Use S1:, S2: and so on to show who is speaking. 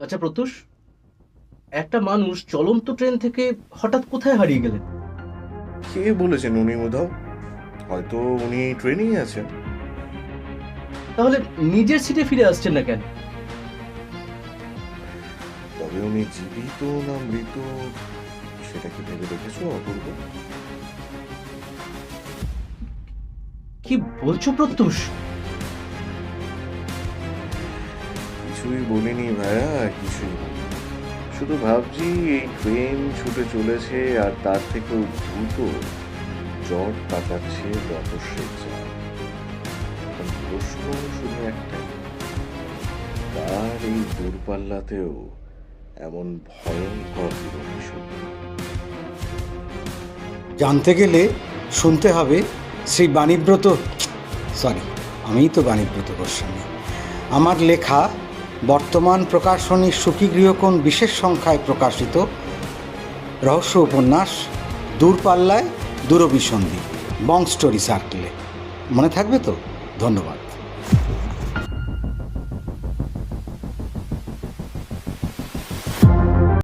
S1: আচ্ছা প্রত্যুষ একটা মানুষ চলন্ত ট্রেন থেকে হঠাৎ কোথায় হারিয়ে গেলেন?
S2: কে বলেছেন উনি উধাও? হয়তো উনি ট্রেনেই আছেন।
S1: তাহলে নিজের সিটে ফিরে আসছেন না কেন?
S2: তবে উনি জীবিত না মৃত সেটা কি ভেবে দেখেছ অপূর্ব?
S1: কি বলছো প্রত্যুষ?
S2: কিছুই বলিনি ভাইয়া কিছুই। শুধু ভাবছি এই ট্রেন ছুটে চলেছে আর তার থেকেও দ্রুত জ্বর কাটাচ্ছে রহস্যের এখন প্রশ্ন শুধু একটাই তার এই দূরপাল্লাতেও এমন ভয়ঙ্কর
S3: জানতে গেলে শুনতে হবে শ্রী বাণীব্রত সরি আমিই তো বাণীব্রত গোস্বামী। আমার লেখা বর্তমান প্রকাশনী সুখী গৃহকোণ বিশেষ সংখ্যায় প্রকাশিত। রহস্য উপন্যাস, দূরপাল্লায় দূরবিসন্ধি, বং স্টোরি সার্কেলে। মনে থাকবে তো? ধন্যবাদ।